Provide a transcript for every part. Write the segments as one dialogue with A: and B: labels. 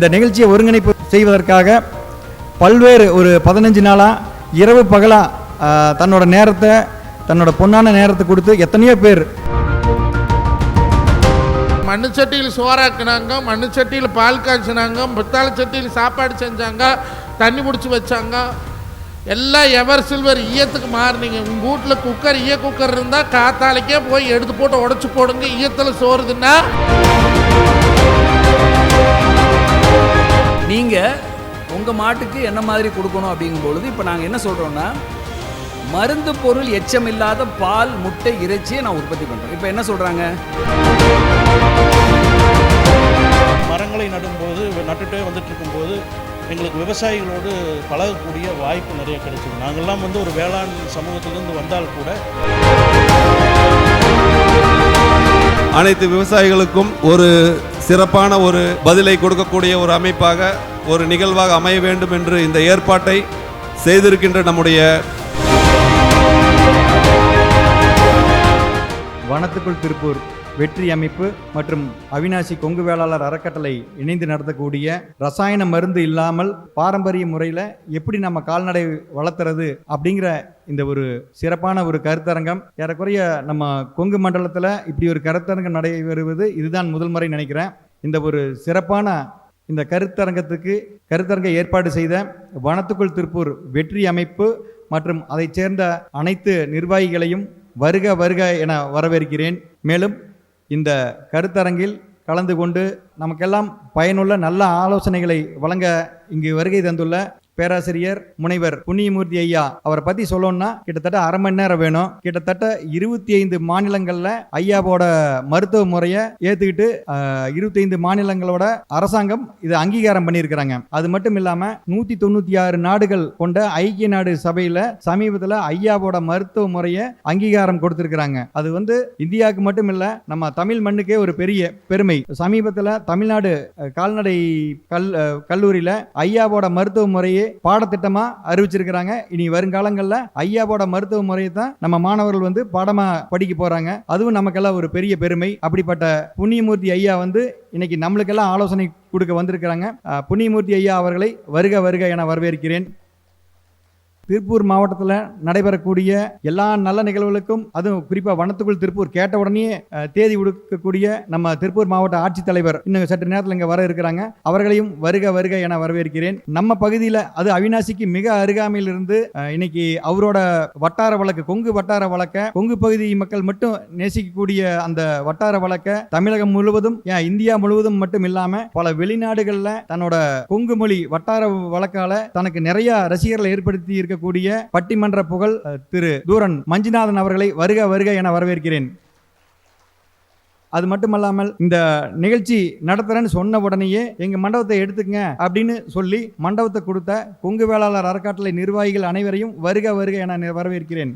A: இந்த நிகழ்ச்சியை ஒருங்கிணைப்பு செய்வதற்காக பல்வேறு ஒரு பதினஞ்சு நாளாக இரவு பகலாக தன்னோட நேரத்தை தன்னோட பொன்னான நேரத்தை கொடுத்து எத்தனையோ பேர்
B: மண்ணுச்சட்டியில் சோறாக்குனாங்க மண்ணுச்சட்டியில் பால் காய்ச்சினாங்க பித்தாளை சட்டியில் சாப்பாடு செஞ்சாங்க தண்ணி பிடிச்சி வச்சாங்க. எல்லாம் எவர் சில்வர் ஈயத்துக்கு மாறினீங்க. உங்கள் வீட்டில் குக்கர் ஈய குக்கர் இருந்தால் காத்தாலைக்கே போய் எடுத்து போட்டு உடச்சி போடுங்க. ஈயத்தில் சோறுதுன்னா
C: நீங்கள் உங்கள் மாட்டுக்கு என்ன மாதிரி கொடுக்கணும் அப்படிங்கும் பொழுது இப்போ நாங்கள் என்ன சொல்கிறோன்னா மருந்து பொருள் எச்சமில்லாத பால் முட்டை இறைச்சியை நான் உற்பத்தி பண்ணுறோம் இப்போ என்ன சொல்கிறாங்க
D: மரங்களை நடும்போது நட்டுட்டே வந்துட்டு இருக்கும்போது எங்களுக்கு விவசாயிகளோடு பழகக்கூடிய வாய்ப்பு நிறைய கிடைச்சிது. நாங்கள்லாம் வந்து ஒரு வேளாண் சமூகத்திலிருந்து வந்தால் கூட
E: அனைத்து விவசாயிகளுக்கும் ஒரு சிறப்பான ஒரு பதிலை கொடுக்கக்கூடிய ஒரு அமைப்பாக ஒரு நிகழ்வாக அமைய வேண்டும் என்று இந்த ஏற்பாட்டை செய்திருக்கின்ற நம்முடைய
A: வனத்துக்குள் திருப்பூர். வெற்றி அமைப்பு மற்றும் அவினாசி கொங்கு வேளாளர் அறக்கட்டளை இணைந்து நடத்தக்கூடிய ரசாயன மருந்து இல்லாமல் பாரம்பரிய முறையில் எப்படி நம்ம கால்நடை வளர்த்துறது அப்படிங்கிற இந்த ஒரு சிறப்பான ஒரு கருத்தரங்கம். ஏறக்குறைய நம்ம கொங்கு மண்டலத்தில் இப்படி ஒரு கருத்தரங்கம் நடைபெறுவது இதுதான் முதல் முறை நினைக்கிறேன். இந்த ஒரு சிறப்பான இந்த கருத்தரங்கத்துக்கு கருத்தரங்க ஏற்பாடு செய்த வனத்துக்குள் திருப்பூர் வெற்றி அமைப்பு மற்றும் அதைச் சேர்ந்த அனைத்து நிர்வாகிகளையும் வருக வருக என வரவேற்கிறேன். மேலும் இந்த கருத்தரங்கில் கலந்து கொண்டு நமக்கெல்லாம் பயனுள்ள நல்ல ஆலோசனைகளை வழங்க இங்கு வருகை தந்துள்ள பேராசிரியர் முனைவர் புண்ணியமூர்த்தி ஐயா அவரை பற்றி சொல்லணும்னா கிட்டத்தட்ட அரை மணி நேரம் வேணும். கிட்டத்தட்ட இருபத்தி ஐந்து மாநிலங்களில் ஐயாவோட மருத்துவ முறையை ஏற்றுக்கிட்டு இருபத்தைந்து மாநிலங்களோட அரசாங்கம் இதை அங்கீகாரம் பண்ணியிருக்கிறாங்க. அது மட்டும் இல்லாமல் நூற்றி தொண்ணூற்றி ஆறு நாடுகள் கொண்ட ஐக்கிய நாடு சபையில் சமீபத்தில் ஐயாவோட மருத்துவ முறையை அங்கீகாரம் கொடுத்துருக்குறாங்க. அது வந்து இந்தியாவுக்கு மட்டும் இல்லை நம்ம தமிழ் மண்ணுக்கே ஒரு பெரிய பெருமை. சமீபத்தில் தமிழ்நாடு கால்நடை கல் கல்லூரியில கல்லூரியில் ஐயாவோட மருத்துவ முறையை பாடத்திட்டமா அறிவிச்சிருக்கிறாங்க. இனி வருங்காலங்களில் ஐயாவோட மருத்துவ முறையை தான் நம்ம மாணவர்கள் வந்து பாடமா படிக்க போறாங்க. அதுவும் நமக்கெல்லாம் ஒரு பெரிய பெருமை. அப்படிப்பட்ட புண்ணியமூர்த்தி ஐயா வந்து இன்னைக்கு நம்மளுக்கெல்லாம் ஆலோசனை கொடுக்க வந்திருக்கிறாங்க. புண்ணியமூர்த்தி ஐயா அவர்களை வருக வருக என வரவேற்கிறேன். திருப்பூர் மாவட்டத்தில் நடைபெறக்கூடிய எல்லா நல்ல நிகழ்வுகளுக்கும் அதுவும் குறிப்பாக வனத்துக்குள் திருப்பூர் கேட்ட உடனே தேதி கொடுக்கக்கூடிய நம்ம திருப்பூர் மாவட்ட ஆட்சித்தலைவர் இன்னும் சற்று நேரத்தில் இங்கே வர இருக்கிறாங்க. அவர்களையும் வருக வருக என வரவேற்கிறேன். நம்ம பகுதியில் அது அவினாசிக்கு மிக அருகாமையில் இருந்து இன்னைக்கு அவரோட வட்டார வழக்கு கொங்கு வட்டார வழக்க கொங்கு பகுதி மக்கள் மட்டும் நேசிக்கக்கூடிய அந்த வட்டார வழக்க தமிழகம் முழுவதும் ஏன் இந்தியா முழுவதும் மட்டும் இல்லாம பல வெளிநாடுகளில் தன்னோட கொங்கு மொழி வட்டார வழக்கால தனக்கு நிறைய ரசிகர்களை ஏற்படுத்தி இருக்க இருக்கக்கூடிய பட்டிமன்ற புகழ் திரு தூரன் மஞ்சுநாதன் அவர்களை வருக வருக என வரவேற்கிறேன். அது மட்டுமல்லாமல் இந்த நிகழ்ச்சி நடத்துறேன்னு சொன்ன உடனேயே எங்க மண்டபத்தை எடுத்துக்கங்க அப்படின்னு சொல்லி மண்டபத்தை கொடுத்த கொங்கு வேளாளர் அறக்காட்டளை நிர்வாகிகள் அனைவரையும் வருக வருக என வரவேற்கிறேன்.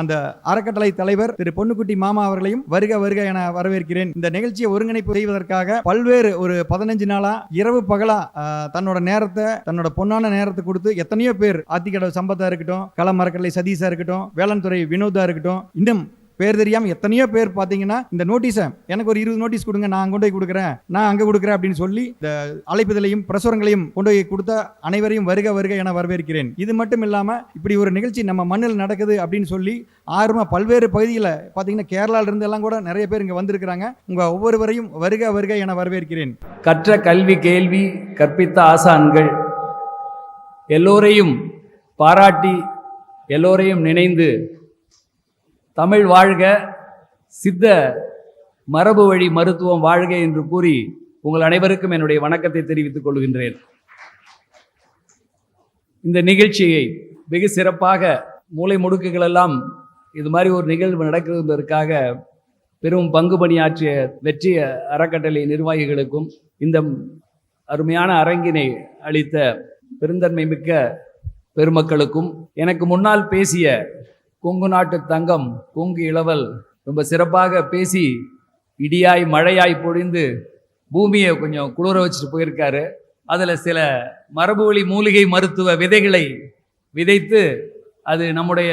A: அந்த அறக்கட்டளை தலைவர் திரு பொன்னுக்குட்டி மாமா அவர்களையும் வருக வருக என வரவேற்கிறேன். இந்த நிகழ்ச்சியை ஒருங்கிணைப்பு செய்வதற்காக பல்வேறு ஒரு பதினஞ்சு நாளா இரவு பகலா தன்னோட நேரத்தை தன்னோட பொன்னான நேரத்தை கொடுத்து எத்தனையோ பேர் ஆத்திக்கடவு சம்பத்தா இருக்கட்டும் களமரக்கட்டளை சதீஷா இருக்கட்டும் வேளாண் துறை வினோதா இருக்கட்டும் இன்னும் பேர் தெரியாமல் எத்தனையோ பேர் பார்த்தீங்கன்னா இந்த நோட்டீஸை எனக்கு ஒரு இருபது நோட்டீஸ் கொடுங்க நான் கொண்டு போய் கொடுக்குறேன் நான் அங்கே கொடுக்குறேன் அப்படின்னு சொல்லி இந்த அழைப்புதலையும் பிரசுரங்களையும் கொண்டு போய் கொடுத்த அனைவரையும் வருக வருக என வரவேற்கிறேன். இது மட்டும் இல்லாமல் இப்படி ஒரு நிகழ்ச்சி நம்ம மண்ணில் நடக்குது அப்படின்னு சொல்லி ஆர்வமாக பல்வேறு பகுதியில் பார்த்தீங்கன்னா கேரளால எல்லாம் கூட நிறைய பேர் இங்கே வந்திருக்கிறாங்க. உங்கள் ஒவ்வொருவரையும் வருக வருக என வரவேற்கிறேன்.
C: கற்ற கல்வி கேள்வி கற்பித்த ஆசான்கள் எல்லோரையும் பாராட்டி எல்லோரையும் நினைந்து தமிழ் வாழ்க சித்த மரபு வழி மருத்துவம் வாழ்க என்று கூறி உங்கள் அனைவருக்கும் என்னுடைய வணக்கத்தை தெரிவித்துக் கொள்கின்றேன். இந்த நிகழ்ச்சியை வெகு சிறப்பாக மூளை முடுக்குகளெல்லாம் இது மாதிரி ஒரு நிகழ்வு நடக்கிறதற்காக பெரும் பங்கு பணியாற்றிய வெற்றி அறக்கட்டளை நிர்வாகிகளுக்கும் இந்த அருமையான அரங்கினை அளித்த பெருந்தன்மை மிக்க பெருமக்களுக்கும் எனக்கு முன்னால் பேசிய கொங்கு நாட்டு தங்கம் கொங்கு இளவல் ரொம்ப சிறப்பாக பேசி இடியாய் மழையாய் பொழிந்து பூமியை கொஞ்சம் குளிர வச்சுட்டு போயிருக்காரு. அதில் சில மரபுவழி மூலிகை மருத்துவ விதைகளை விதைத்து அது நம்முடைய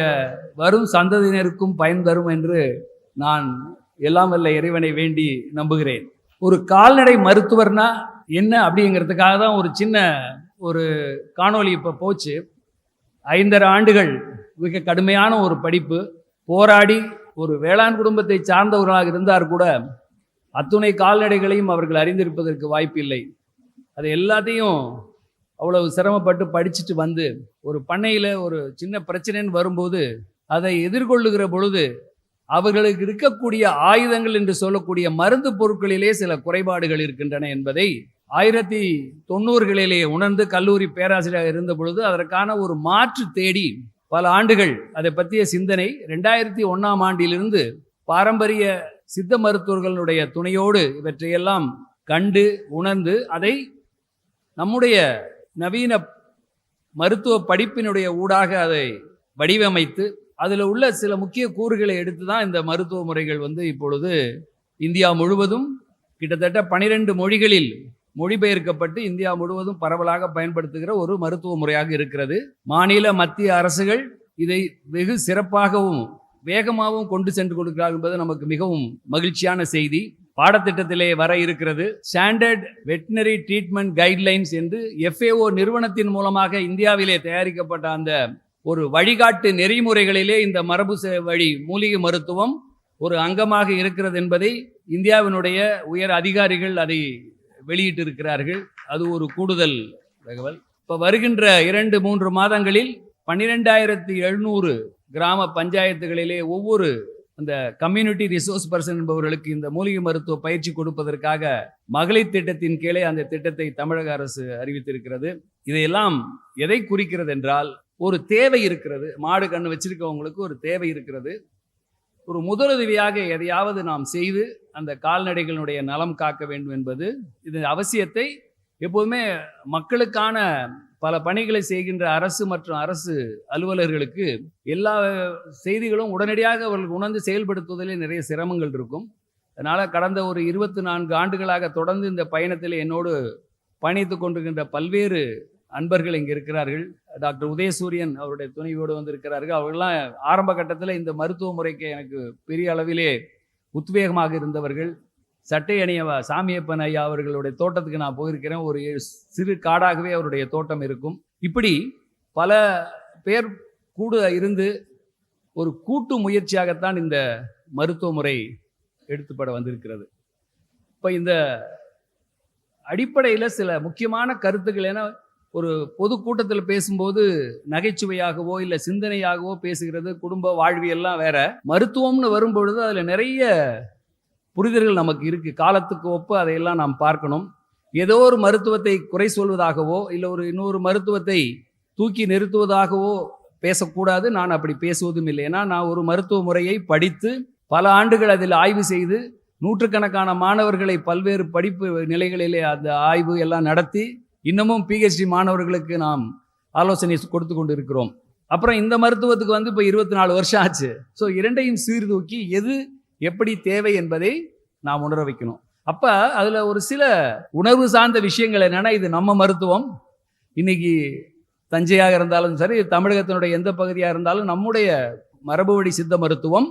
C: வரும் சந்ததியினருக்கும் பயன் தரும் என்று நான் எல்லாம் வல்ல இறைவனை வேண்டி நம்புகிறேன். ஒரு கால்நடை மருத்துவர்னா என்ன அப்படிங்கிறதுக்காக தான் ஒரு சின்ன ஒரு காணொளி இப்போ போச்சு. ஐந்தரை ஆண்டுகள் மிக கடுமையான ஒரு படிப்பு. போராடி ஒரு வேளாண் குடும்பத்தை சார்ந்தவர்களாக இருந்தார் கூட அத்துணை கால்நடைகளையும் அவர்கள் அறிந்திருப்பதற்கு வாய்ப்பில்லை அது எல்லாத்தையும் அவ்வளவு சிரமப்பட்டு படிச்சுட்டு வந்து ஒரு பண்ணையில் ஒரு சின்ன பிரச்சனைன்னு வரும்போது அதை எதிர்கொள்ளுகிற பொழுது அவர்களுக்கு இருக்கக்கூடிய ஆயுதங்கள் என்று சொல்லக்கூடிய மருந்து பொருட்களிலே சில குறைபாடுகள் இருக்கின்றன என்பதை ஆயிரத்தி தொண்ணூறுகளிலே உணர்ந்து கல்லூரி பேராசிரியராக இருந்த பொழுது அதற்கான ஒரு மாற்று தேடி பல ஆண்டுகள் அதை பற்றிய சிந்தனை. ரெண்டாயிரத்தி ஒன்றாம் ஆண்டிலிருந்து பாரம்பரிய சித்த மருத்துவர்களுடைய துணையோடு இவற்றையெல்லாம் கண்டு உணர்ந்து அதை நம்முடைய நவீன மருத்துவ படிப்பினுடைய ஊடாக அதை வடிவமைத்து அதில் உள்ள சில முக்கிய கூறுகளை எடுத்து தான் இந்த மருத்துவ முறைகள் வந்து இப்பொழுது இந்தியா முழுவதும் கிட்டத்தட்ட பனிரெண்டு மொழிகளில் மொழிபெயர்க்கப்பட்டு இந்தியா முழுவதும் பரவலாக பயன்படுத்துகிற ஒரு மருத்துவ முறையாக இருக்கிறது. மாநில மத்திய அரசுகள் இதை வெகு சிறப்பாகவும் வேகமாகவும் கொண்டு சென்று கொடுக்கிறார்கள் என்பது நமக்கு மிகவும் மகிழ்ச்சியான செய்தி. பாடத்திட்டத்திலே வர இருக்கிறது. ஸ்டாண்டர்ட் வெட்டினரி ட்ரீட்மெண்ட் கைட்லைன்ஸ் என்று எஃப்ஏஓ நிறுவனத்தின் மூலமாக இந்தியாவிலே தயாரிக்கப்பட்ட அந்த ஒரு வழிகாட்டு நெறிமுறைகளிலே இந்த மரபு செ- வழி மூலிகை மருத்துவம் ஒரு அங்கமாக இருக்கிறது என்பதை இந்தியாவினுடைய உயர் அதிகாரிகள் அதை வெளியிட்டிருக்கிறார்கள். அது ஒரு கூடுதல் தகவல். இப்போ வருகின்ற இரண்டு மூன்று மாதங்களில் பன்னிரெண்டாயிரத்தி எழுநூறு கிராம பஞ்சாயத்துகளிலே ஒவ்வொரு அந்த கம்யூனிட்டி ரிசோர்ஸ் பர்சன் என்பவர்களுக்கு இந்த மூலிகை மருத்துவ பயிற்சி கொடுப்பதற்காக மகளிர் திட்டத்தின் கீழே அந்த திட்டத்தை தமிழக அரசு அறிவித்திருக்கிறது. இதையெல்லாம் எதை குறிக்கிறது என்றால் ஒரு தேவை இருக்கிறது. மாடு கண்ணு வச்சிருக்கவங்களுக்கு ஒரு தேவை இருக்கிறது. ஒரு முதலுதவியாக எதையாவது நாம் செய்து அந்த கால்நடைகளுடைய நலம் காக்க வேண்டும் என்பது இது அவசியத்தை எப்போதுமே மக்களுக்கான பல பணிகளை செய்கின்ற அரசு மற்றும் அரசு அலுவலர்களுக்கு எல்லா செய்திகளும் உடனடியாக அவர்கள் உணர்ந்து செயல்படுத்துவதிலே நிறைய சிரமங்கள் இருக்கும். அதனால் கடந்த ஒரு இருபத்தி நான்கு ஆண்டுகளாக தொடர்ந்து இந்த பயணத்தில் என்னோடு பயணித்து கொண்டிருக்கின்ற பல்வேறு அன்பர்கள் இங்கே இருக்கிறார்கள். டாக்டர் உதயசூரியன் அவருடைய துணைவியோடு வந்திருக்கிறார்கள். அவர்கள்லாம் ஆரம்ப கட்டத்தில் இந்த மருத்துவ முறைக்கு எனக்கு பெரிய அளவிலே உத்வேகமாக இருந்தவர்கள் சட்டை அணிய சாமியப்பன் ஐயா அவர்களுடைய தோட்டத்துக்கு நான் போயிருக்கிறேன். ஒரு சிறு காடாகவே அவருடைய தோட்டம் இருக்கும். இப்படி பல பேர் கூட இருந்து ஒரு கூட்டு முயற்சியாகத்தான் இந்த மருத்துவ முறை எடுத்துப்பட வந்திருக்கிறது. இப்போ இந்த அடிப்படையில் சில முக்கியமான கருத்துக்கள் ஏன்னா ஒரு பொதுக்கூட்டத்தில் பேசும்போது நகைச்சுவையாகவோ இல்லை சிந்தனையாகவோ பேசுகிறது குடும்ப வாழ்வியெல்லாம் வேற. மருத்துவம்னு வரும்பொழுது அதில் நிறைய புரிதல்கள் நமக்கு இருக்குது காலத்துக்கு ஒப்பு அதையெல்லாம் நாம் பார்க்கணும். ஏதோ ஒரு மருத்துவத்தை குறை சொல்வதாகவோ இல்லை ஒரு இன்னொரு மருத்துவத்தை தூக்கி நிறுத்துவதாகவோ பேசக்கூடாது. நான் அப்படி பேசுவதும் இல்லை. ஏன்னா நான் ஒரு மருத்துவ முறையை படித்து பல ஆண்டுகள் அதில் ஆய்வு செய்து நூற்றுக்கணக்கான மாணவர்களை பல்வேறு படிப்பு நிலைகளிலே அந்த ஆய்வு எல்லாம் நடத்தி இன்னமும் பிஹெச்டி மாணவர்களுக்கு நாம் ஆலோசனை கொடுத்து கொண்டு இருக்கிறோம் அப்புறம் இந்த மருத்துவத்துக்கு வந்து இப்போ இருபத்தி நாலு வருஷம் ஆச்சு. ஸோ இரண்டையும் சீர்தூக்கி எது எப்படி தேவை என்பதை நாம் உணர வைக்கணும். அப்போ அதில் ஒரு சில உணர்வு சார்ந்த விஷயங்கள் என்னென்னா இது நம்ம மருத்துவம். இன்னைக்கு தஞ்சையாக இருந்தாலும் சரி தமிழகத்தினுடைய எந்த பகுதியாக இருந்தாலும் நம்முடைய மரபுவழி சித்த மருத்துவம்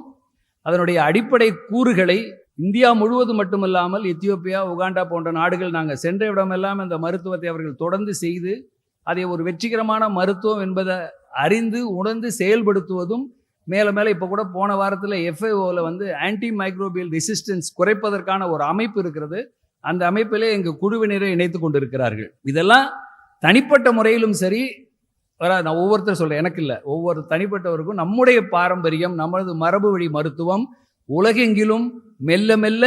C: அதனுடைய அடிப்படை கூறுகளை இந்தியா முழுவதும் மட்டுமல்லாமல் எத்தியோப்பியா உகாண்டா போன்ற நாடுகள் நாங்கள் சென்ற இடமெல்லாம் இந்த மருத்துவத்தை அவர்கள் தொடர்ந்து செய்து அதை ஒரு வெற்றிகரமான மருத்துவம் என்பதை அறிந்து உணர்ந்து செயல்படுத்துவதும் மேலே மேலே இப்போ கூட போன வாரத்தில் எஃப்ஐஓவில் வந்து ஆன்டி மைக்ரோபியல் ரெசிஸ்டன்ஸ் குறைப்பதற்கான ஒரு அமைப்பு இருக்கிறது. அந்த அமைப்பிலே எங்கள் குழுவினரை இணைத்து கொண்டிருக்கிறார்கள். இதெல்லாம் தனிப்பட்ட முறையிலும் சரி வரா நான் ஒவ்வொருத்தர் சொல்கிறேன் எனக்கு இல்லை. ஒவ்வொரு தனிப்பட்டவருக்கும் நம்முடைய பாரம்பரியம் நமது மரபு வழி மருத்துவம் உலகெங்கிலும் மெல்ல மெல்ல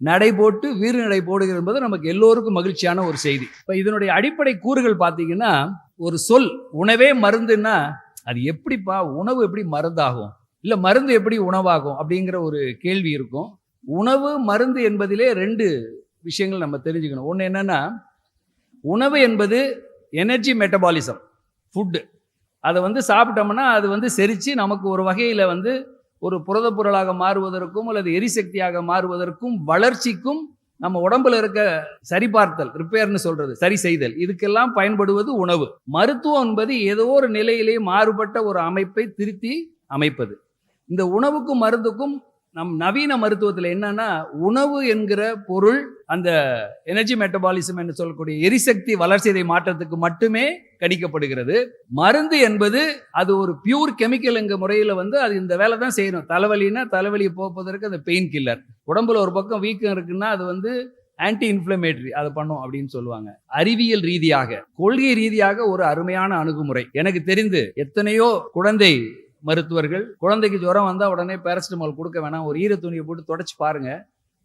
C: நடை போட்டு வீறு நடை போடுகிறது என்பது நமக்கு எல்லோருக்கும் மகிழ்ச்சியான ஒரு செய்தி. இப்போ இதனுடைய அடிப்படை கூறுகள் பார்த்தீங்கன்னா ஒரு சொல் உணவே மருந்துன்னா அது எப்படிப்பா உணவு எப்படி மருந்தாகும்? இல்லை மருந்து எப்படி உணவாகும்? அப்படிங்கிற ஒரு கேள்வி இருக்கும். உணவு மருந்து என்பதிலே ரெண்டு விஷயங்கள் நம்ம தெரிஞ்சுக்கணும். ஒன்று என்னென்னா உணவு என்பது எனர்ஜி மெட்டபாலிசம் ஃபுட்டு அதை வந்து சாப்பிட்டோம்னா அது வந்து செரித்து நமக்கு ஒரு வகையில் வந்து ஒரு புரத பொருளாக மாறுவதற்கும் அல்லது எரிசக்தியாக மாறுவதற்கும் வளர்ச்சிக்கும் நம்ம உடம்புல இருக்க சரிபார்த்தல் ரிப்பேர்னு சொல்றது சரி செய்தல் இதுக்கெல்லாம் பயன்படுவது உணவு. மருத்துவம் என்பது ஏதோ ஒரு நிலையிலே மாறுபட்ட ஒரு அமைப்பை திருத்தி அமைப்பது. இந்த உணவுக்கும் மருந்துக்கும் நம் நவீன மருத்துவத்தில் என்னன்னா உணவு என்கிற பொருள் அந்த எனர்ஜி மெட்டபாலிசம் என்று சொல்லக்கூடிய எரிசக்தி வளர்ச்சிதை மாற்றத்துக்கு மட்டுமே கணிக்கப்படுகிறது. மருந்து என்பது அது ஒரு பியூர் கெமிக்கல் எங்க முறையில் வந்து அது இந்த வேலை தான் செய்யணும். தலைவலின்னா தலைவலியை போக்குவதற்கு அந்த பெயின் கில்லர் உடம்புல ஒரு பக்கம் வீக்கம் இருக்குன்னா அது வந்து ஆன்டி இன்ஃப்ளமேட்டரி அதை பண்ணும் அப்படின்னு சொல்லுவாங்க. அறிவியல் ரீதியாக கொள்கை ரீதியாக ஒரு அருமையான அணுகுமுறை. எனக்கு தெரிந்து எத்தனையோ குழந்தை மருத்துவர்கள் குழந்தைக்கு ஜுரம் வந்தால் உடனே பேரசிட்டமால் கொடுக்க வேணாம். ஒரு ஈர துணியை போட்டு தொடச்சி பாருங்க.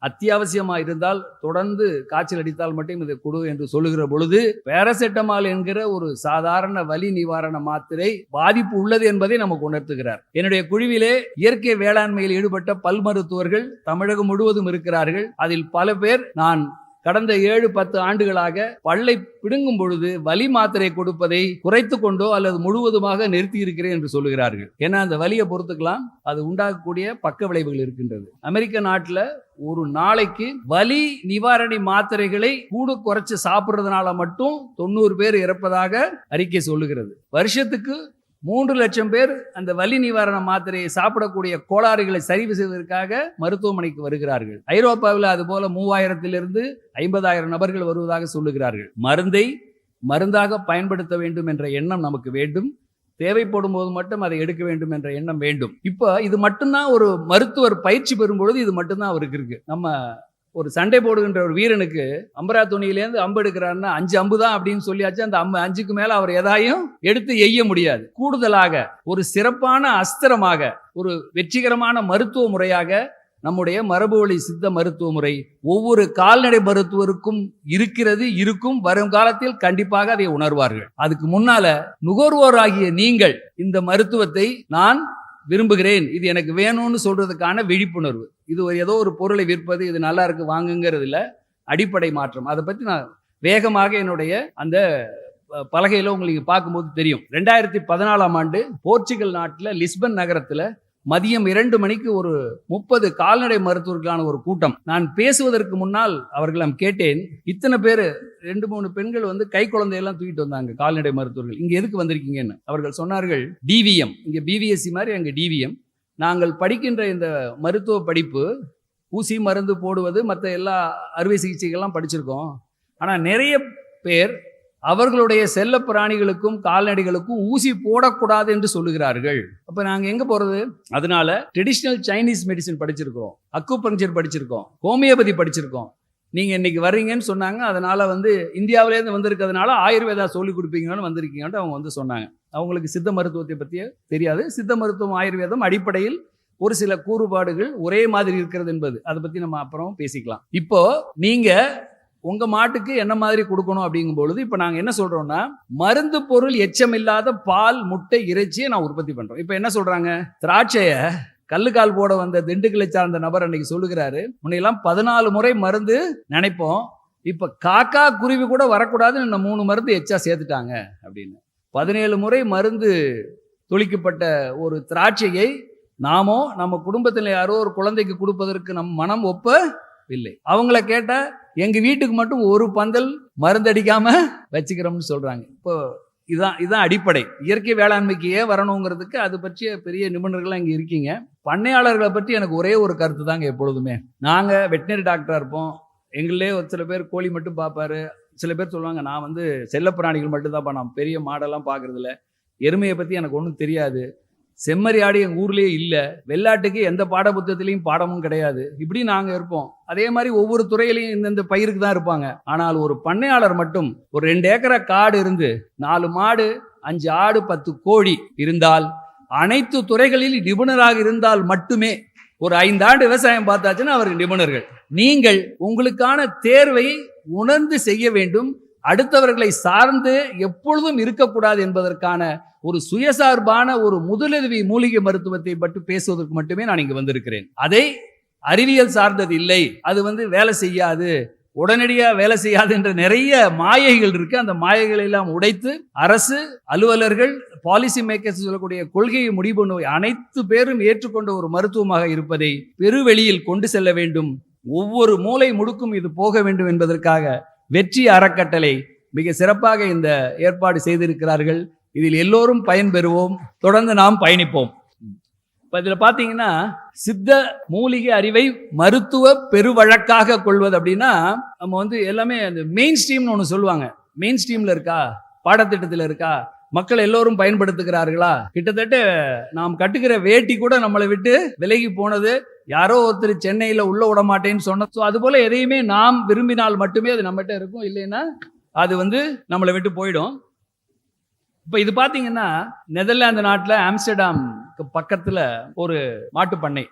C: அத்தியாவசியமாக இருந்தால் தொடர்ந்து காய்ச்சல் அடித்தால் மட்டும் இதை கொடு என்று சொல்லுகிற பொழுது பேரசெட்டமால் என்கிற ஒரு சாதாரண வலி நிவாரண மாத்திரை பாதிப்பு உள்ளது என்பதை நமக்கு உணர்த்துகிறார். என்னுடைய குழுவிலே இயற்கை வேளாண்மையில் ஈடுபட்ட பல் மருத்துவர்கள் தமிழகம் முழுவதும் இருக்கிறார்கள். அதில் பல பேர் நான் கடந்த ஏழு பத்து ஆண்டுகளாக பல்லை பிடுங்கும் பொழுது வலி மாத்திரை கொடுப்பதை குறைத்து கொண்டோ அல்லது முழுவதுமாக நிறுத்தி இருக்கிறேன் என்று சொல்லுகிறார்கள். ஏன்னா அந்த வலியை பொறுத்துக்கலாம். அது உண்டாகக்கூடிய பக்க விளைவுகள் இருக்கின்றது. அமெரிக்க நாட்டில் ஒரு நாளைக்கு வலி நிவாரணி மாத்திரைகளை கூடு குறைச்சு சாப்பிட்றதுனால மட்டும் தொண்ணூறு பேர் இறப்பதாக அறிக்கை சொல்லுகிறது. வருஷத்துக்கு மூன்று லட்சம் பேர் அந்த வலி நிவாரண மாத்திரையை சாப்பிடக்கூடிய கோளாறுகளை சரி செய்வதற்காக மருத்துவமனைக்கு வருகிறார்கள். ஐரோப்பாவில் அதுபோல மூவாயிரத்திலிருந்து ஐம்பதாயிரம் நபர்கள் வருவதாக சொல்லுகிறார்கள். மருந்தை மருந்தாக பயன்படுத்த வேண்டும் என்ற எண்ணம் நமக்கு வேண்டும். தேவைப்படும் போது மட்டும் அதை எடுக்க வேண்டும் என்ற எண்ணம் வேண்டும். இப்போ இது மட்டும்தான் ஒரு மருத்துவர் பயிற்சி பெறும் பொழுது இது மட்டும்தான் அவருக்கு இருக்கு. நம்ம ஒரு சண்டை போடுகின்ற ஒரு வீரனுக்கு அம்பரா துணியிலேருந்து அம்பு எடுக்கிறாருன்னா அஞ்சு அம்பு தான் அப்படின்னு சொல்லியாச்சு. அந்த அம்பு அஞ்சுக்கு மேல அவர் எதாயும் எடுத்து எய்ய முடியாது. கூடுதலாக ஒரு சிறப்பான அஸ்திரமாக ஒரு வெற்றிகரமான மருத்துவ முறையாக நம்முடைய மரபு வழி சித்த மருத்துவ முறை ஒவ்வொரு கால்நடை மருத்துவருக்கும் இருக்கிறது இருக்கும். வரும் காலத்தில் கண்டிப்பாக அதை உணர்வார்கள். அதுக்கு முன்னால நுகர்வோராகிய நீங்கள் இந்த மருத்துவத்தை நான் விரும்புகிறேன். இது எனக்கு வேணும்னு சொல்றதுக்கான விழிப்புணர்வு. இது ஒரு ஏதோ ஒரு பொருளை விற்பது இது நல்லா இருக்கு வாங்குங்கிறது இல்லை அடிப்படை மாற்றம். அதை பற்றி நான் வேகமாக என்னுடைய அந்த பலகையில் உங்களுக்கு பார்க்கும்போது தெரியும். ரெண்டாயிரத்தி பதினாலாம் ஆண்டு போர்ச்சுகல் நாட்டில் லிஸ்பன் நகரத்தில் மதியம் இரண்டு மணிக்கு ஒரு முப்பது கால்நடை மருத்துவர்களான ஒரு கூட்டம். நான் பேசுவதற்கு முன்னால் அவர்களிடம் கேட்டேன். இத்தனை பேர் ரெண்டு மூணு பெண்கள் வந்து கை குழந்தையெல்லாம் தூக்கிட்டு வந்தாங்க கால்நடை மருத்துவர்கள். இங்க எதுக்கு வந்திருக்கீங்கன்னு? அவர்கள் சொன்னார்கள் டிவிஎம் இங்க பிவிஎஸ்சி மாதிரி அங்கே டிவிஎம் நாங்கள் படிக்கின்ற இந்த மருத்துவ படிப்பு ஊசி மருந்து போடுவது மற்ற எல்லா அறுவை சிகிச்சைகள்லாம் படிச்சிருக்கோம். ஆனால் நிறைய பேர் அவர்களுடைய செல்ல பிராணிகளுக்கும் கால்நடைகளுக்கும் ஊசி போடக்கூடாது என்று சொல்லுகிறார்கள். அப்போ நாங்கள் எங்கே போகிறது அதனால ட்ரெடிஷ்னல் சைனீஸ் மெடிசன் படிச்சிருக்கோம் அக்குபங்சர் படிச்சிருக்கோம். ஹோமியோபதி படிச்சிருக்கோம். நீங்கள் இன்னைக்கு வர்றீங்கன்னு சொன்னாங்க. அதனால் வந்து இந்தியாவிலேருந்து வந்திருக்கிறதுனால ஆயுர்வேதா சொல்லி கொடுப்பீங்கன்னு வந்திருக்கீங்கன்ட்டு அவங்க வந்து சொன்னாங்க. அவங்களுக்கு சித்த மருத்துவத்தை பற்றியே தெரியாது. சித்த மருத்துவம் ஆயுர்வேதம் அடிப்படையில் ஒரு சில கூறுபாடுகள் ஒரே மாதிரி இருக்கிறது என்பது. அதை பற்றி நம்ம அப்புறம் பேசிக்கலாம். இப்போ நீங்கள் உங்க மாட்டுக்கு என்ன மாதிரி கொடுக்கணும் அப்படிங்கும் பொழுது இப்போ நாங்கள் என்ன சொல்றோம்னா மருந்து பொருள் எச்சமில்லாத பால் முட்டை இறைச்சியை நான் உற்பத்தி பண்றோம். இப்போ என்ன சொல்றாங்க? திராட்சைய கல்லுக்கால் போட வந்த திண்டுக்கலை சார்ந்த நபர் அன்னைக்கு சொல்லுகிறாரு முன்னையெல்லாம் பதினாலு முறை மருந்து நினைப்போம். இப்ப காக்கா குருவி கூட வரக்கூடாதுன்னு இந்த மூணு மருந்து எச்சா சேர்த்துட்டாங்க அப்படின்னு. பதினேழு முறை மருந்து தொளிக்கப்பட்ட ஒரு திராட்சையை நாமோ நம்ம குடும்பத்தில் யாரோ ஒரு குழந்தைக்கு கொடுப்பதற்கு நம் மனம் ஒப்ப இல்லை அவங்கள கேட்டால் எங்க வீட்டுக்கு மட்டும் ஒரு பந்தல் மருந்தடிக்காம வச்சுக்கிறோம்னு சொல்றாங்க. இப்போ இதான் இதுதான் அடிப்படை. இயற்கை வேளாண்மைக்கு ஏன் வரணுங்கிறதுக்கு அது பற்றிய பெரிய நிபுணர்கள்லாம் இங்கே இருக்கீங்க. பண்ணையாளர்களை பற்றி எனக்கு ஒரே ஒரு கருத்து தாங்க எப்பொழுதுமே. நாங்கள் வெட்டினரி டாக்டராக இருப்போம். எங்களே ஒரு சில பேர் கோழி மட்டும் பார்ப்பாரு சில பேர் சொல்லுவாங்க நான் வந்து செல்லப்பிராணிகள் மட்டும்தான்ப்பா நான் பெரிய மாடெல்லாம் பார்க்குறதில்ல எருமையை பற்றி எனக்கு ஒன்றும் தெரியாது. செம்மறி ஆடு எங்கள் ஊர்லேயே இல்லை. வெள்ளாட்டுக்கு எந்த பாட புத்தகத்திலையும் பாடமும் கிடையாது. இப்படி நாங்கள் இருப்போம். அதே மாதிரி ஒவ்வொரு துறையிலையும் இந்தந்த பயிருக்கு தான் இருப்பாங்க. ஆனால் ஒரு பண்ணையாளர் மட்டும் ஒரு ரெண்டு ஏக்கரா காடு இருந்து நாலு மாடு அஞ்சு ஆடு பத்து கோழி இருந்தால் அனைத்து துறைகளில் நிபுணராக இருந்தால் மட்டுமே ஒரு ஐந்தாண்டு விவசாயம் பார்த்தாச்சுன்னா அவர்கள் நிபுணர்கள். நீங்கள் உங்களுக்கான தேர்வை உணர்ந்து செய்ய வேண்டும். அடுத்தவர்களை சார்ந்து எப்பொழுதும் இருக்கக்கூடாது என்பதற்கான ஒரு சுயசார்பான ஒரு முதலுதவி மூலிகை மருத்துவத்தை பற்றி பேசுவதற்கு மட்டுமே நான் இங்கு வந்திருக்கிறேன். அதை அறிவியல் சார்ந்தது இல்லை. அது வந்து வேலை செய்யாது. உடனடியாக வேலை செய்யாது என்ற நிறைய மாயைகள் இருக்கு. அந்த மாயைகளை எல்லாம் உடைத்து அரசு அலுவலர்கள் பாலிசி மேக்கர்ஸ் சொல்லக்கூடிய கொள்கையை முடிவு பண்ணுவ அனைத்து பேரும் ஏற்றுக்கொண்ட ஒரு மருத்துவமாக இருப்பதை பெருவெளியில் கொண்டு செல்ல வேண்டும். ஒவ்வொரு மூலை முடுக்கும் இது போக வேண்டும் என்பதற்காக வெற்றி அறக்கட்டளை மிக சிறப்பாக இந்த ஏற்பாடு செய்திருக்கிறார்கள். இதில் எல்லோரும் பயன்பெறுவோம் தொடர்ந்து நாம் பயணிப்போம். இப்போ இதில் பார்த்தீங்கன்னா சித்த மூலிகை அறிவை மருத்துவ பெருவழக்காக கொள்வது அப்படின்னா நம்ம வந்து எல்லாமே அந்த மெயின் ஸ்ட்ரீம்னு ஒன்று சொல்லுவாங்க. மெயின் ஸ்ட்ரீமில் இருக்கா? பாடத்திட்டத்தில் இருக்கா? மக்கள் எல்லோரும் பயன்படுத்துகிறார்களா? கிட்டத்தட்ட நாம் கட்டுகிற வேட்டி கூட நம்மளை விட்டு விலகி போனது. யாரோ ஒருத்தர் சென்னையில் உள்ள விட மாட்டேன்னு சொன்ன ஸோ அது எதையுமே நாம் விரும்பினால் மட்டுமே அது நம்மகிட்ட இருக்கும். இல்லைன்னா அது வந்து நம்மளை விட்டு போயிடும். இப்போ இது பார்த்தீங்கன்னா நெதர்லாந்து நாட்டில் ஆம்ஸ்டர்டாம்க்கு பக்கத்தில் ஒரு மாட்டு பண்ணை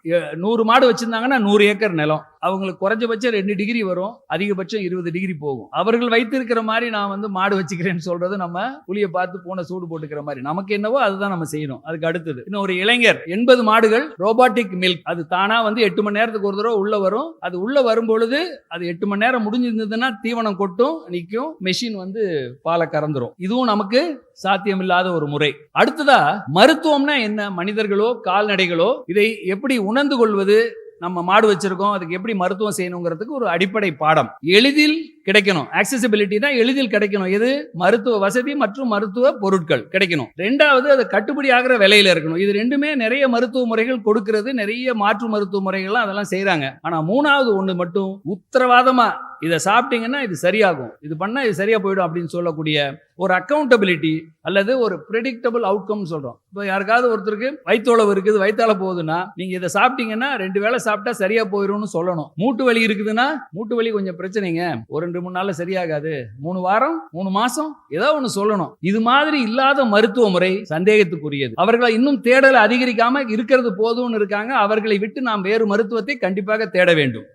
C: நூறு மாடு வச்சுருந்தாங்கன்னா நூறு ஏக்கர் நிலம். அவங்களுக்கு குறைஞ்சபட்சம் ரெண்டு டிகிரி வரும் அதிகபட்சம் இருபது டிகிரி போகும். அவர்கள் வைத்திருக்கிற மாதிரி நான் வந்து மாடு வச்சுக்கிறேன்னு சொல்றது நம்ம புளியை பார்த்து பூனை சூடு போட்டுக்கிற மாதிரி. நமக்கு என்னவோ அதுதான் நம்ம செய்யணும். அதுக்கு அடுத்தது இன்னும் ஒரு இளைஞர் எண்பது மாடுகள் ரோபாட்டிக் மில்க் அது தானா வந்து எட்டு மணி நேரத்துக்கு ஒரு தடவை உள்ள வரும். அது உள்ள வரும் பொழுது அது எட்டு மணி நேரம் முடிஞ்சிருந்ததுன்னா தீவனம் கொட்டும் நிற்கும் மெஷின் வந்து பாலை கறந்துரும். இதுவும் நமக்கு சாத்தியமில்லாத ஒரு முறை. அடுத்ததா மருத்துவம்னா என்ன? மனிதர்களோ கால்நடைகளோ இதை எப்படி உணர்ந்து கொள்வது? நம்ம மாடு வச்சிருக்கோம் அதுக்கு எப்படி மருத்துவம் செய்யணுங்கிறதுக்கு ஒரு அடிப்படை பாடம். எளிதில் கிடைக்கணும். ஆக்சசிபிலிட்டினா எளிதில் கிடைக்கணும். இது மருத்துவ வசதி மற்றும் மருத்துவ பொருட்கள் கிடைக்கணும். ரெண்டாவது அது கட்டுப்படி ஆகிற விலையில இருக்கணும். இது ரெண்டுமே நிறைய மருத்துவ முறைகள் கொடுக்கிறது. நிறைய மாற்று மருத்துவ முறைகள்லாம் அதெல்லாம் செய்யறாங்க ஆனா மூணாவது ஒன்று மட்டும் உத்தரவாதமா இதை சாப்பிட்டீங்கன்னா இது சரியாகும். இது பண்ணா இது சரியா போயிடும் அப்படின்னு சொல்லக்கூடிய ஒரு அக்கௌண்டபிலிட்டி அல்லது ஒரு ப்ரெடிக்டபிள் அவுட்கம் சொல்றோம். இப்போ யாருக்காவது ஒருத்தருக்கு வயிற்றோளவு இருக்குது வயிற்றால போகுதுன்னா நீங்க இதை சாப்பிட்டீங்கன்னா ரெண்டு வேளை சாப்பிட்டா சரியா போயிடும்னு சொல்லணும். மூட்டு வலி இருக்குதுன்னா மூட்டு வலி கொஞ்சம் பிரச்சனைங்க. ஒரு ரெண்டு மூணு நாள்ல சரியாகாது. மூணு வாரம் மூணு மாசம் ஏதோ ஒன்று சொல்லணும். இது மாதிரி இல்லாத மருத்துவ முறை சந்தேகத்துக்குரியது. அவர்களை இன்னும் தேடலை அதிகரிக்காம இருக்கிறது போதும்னு இருக்காங்க. அவர்களை விட்டு நாம் வேறு மருத்துவத்தை கண்டிப்பாக தேட வேண்டும்.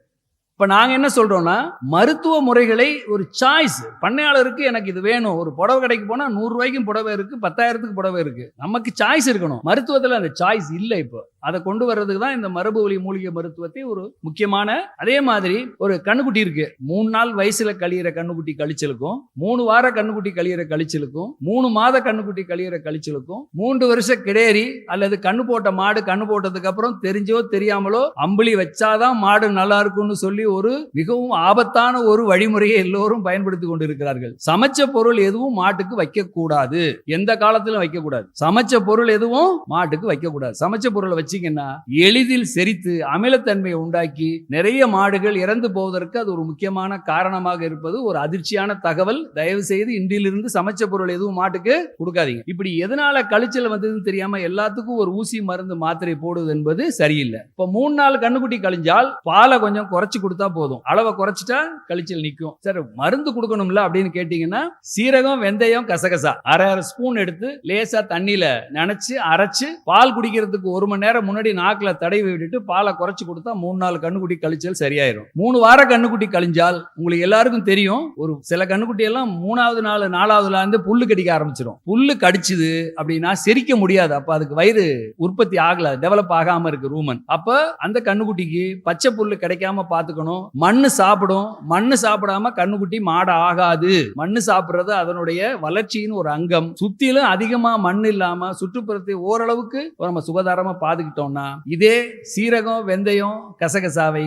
C: இப்போ நாங்கள் என்ன சொல்கிறோன்னா மருத்துவ முறைகளை ஒரு சாய்ஸ் பண்ணையாளருக்கு எனக்கு இது வேணும். ஒரு புடவை கடைக்கு போனால் நூறுரூவாய்க்கும் புடவை இருக்குது பத்தாயிரத்துக்கு புடவை இருக்குது நமக்கு சாய்ஸ் இருக்கணும். மருத்துவத்தில் அந்த சாய்ஸ் இல்லை இப்போ. அதை கொண்டு வர்றதுக்கு தான் இந்த மரபு வழி மூலிகை மருத்துவத்தை ஒரு முக்கியமான அதே மாதிரி ஒரு கண்ணுக்குட்டி இருக்கு. மூணு நாள் வயசுல கழியிற கண்ணுக்குட்டி கழிச்சலுக்கும் மூணு வார கண்ணுக்குட்டி கழியிற கழிச்சலுக்கும் மூணு மாத கண்ணுக்குட்டி கழியிற கழிச்சலுக்கும் மூன்று வருஷம் கிடேரி அல்லது கண்ணு போட்ட மாடு கண்ணு போட்டதுக்கு அப்புறம் தெரிஞ்சோ தெரியாமலோ அம்புலி வச்சாதான் மாடு நல்லா இருக்கும்னு சொல்லி ஒரு மிகவும் ஆபத்தான ஒரு வழிமுறையை எல்லோரும் பயன்படுத்தி கொண்டிருக்கிறார்கள். சமைச்ச பொருள் எதுவும் மாட்டுக்கு வைக்க கூடாது எந்த காலத்திலும் வைக்க கூடாது சமைச்ச பொருள் எதுவும் மாட்டுக்கு வைக்க கூடாது சமைச்ச பொருளை வச்சீங்கன்னா எளிதில் செரித்து அமிலத்தன்மையை உண்டாக்கி நிறைய மாடுகள் இறந்து போவதற்கு அது ஒரு முக்கியமான காரணமாக இருப்பது ஒரு அதிர்ச்சியான தகவல். தயவு செய்து இன்றிலிருந்து சமைச்ச பொருள் எதுவும் மாட்டுக்கு கொடுக்காதீங்க. இப்படி எதனால கழிச்சல் வந்ததுன்னு தெரியாம எல்லாத்துக்கும் ஒரு ஊசி மருந்து மாத்திரை போடுவது என்பது சரியில்லை. இப்ப மூணு நாள் கண்ணுக்குட்டி கழிஞ்சால் பாலை கொஞ்சம் குறைச்சு கொடுத்தா போதும். அளவை குறைச்சிட்டா கழிச்சல் நிற்கும் சார் மருந்து கொடுக்கணும்ல அப்படின்னு கேட்டீங்கன்னா சீரகம் வெந்தயம் கசகசா. அரை அரை ஸ்பூன் எடுத்து லேசா தண்ணியில நினைச்சு அரைச்சு பால் குடிக்கிறதுக்கு ஒரு மணி நேரம் முன்னாடி நாக்குல தடவி விட்டுட்டு பாலை குறைச்சு கொடுத்தா மூணு நாள் கண்ணுக்குட்டி கழிச்சல் சரியாயிரும். மூணு வார கண்ணுக்குட்டி கழிஞ்சால் உங்களுக்கு எல்லாருக்கும் தெரியும் ஒரு சில கண்ணுக்குட்டி எல்லாம் மூணாவது நாள் நாலாவதுல இருந்து புல்லு கடிக்க ஆரம்பிச்சிடும் புல்லு கடிச்சுது அப்படின்னா செரிக்க முடியாது. அப்ப அதுக்கு வயிறு உற்பத்தி ஆகல டெவலப் ஆகாம இருக்கு ரூமன். அப்ப அந்த கண்ணுக்குட்டிக்கு பச்சை புல்லு கிடைக்காம பாத்துக்கணும் மண்ணு சாப்பிடும். மண்ணு சாப்பிடாம கண்ணுக்குட்டி மாடு ஆகாது. மண்ணு சாப்பிடுறது அதனுடைய வளர்ச்சியின் ஒரு அங்கம். சுத்திலும் அதிகமா மண் இல்லாம சுற்றுப்புறத்தை ஓரளவுக்கு நம்ம சுகாதாரமா பாதுகிட்டோம்னா இதே சீரகம் வெந்தயம் கசகசாவை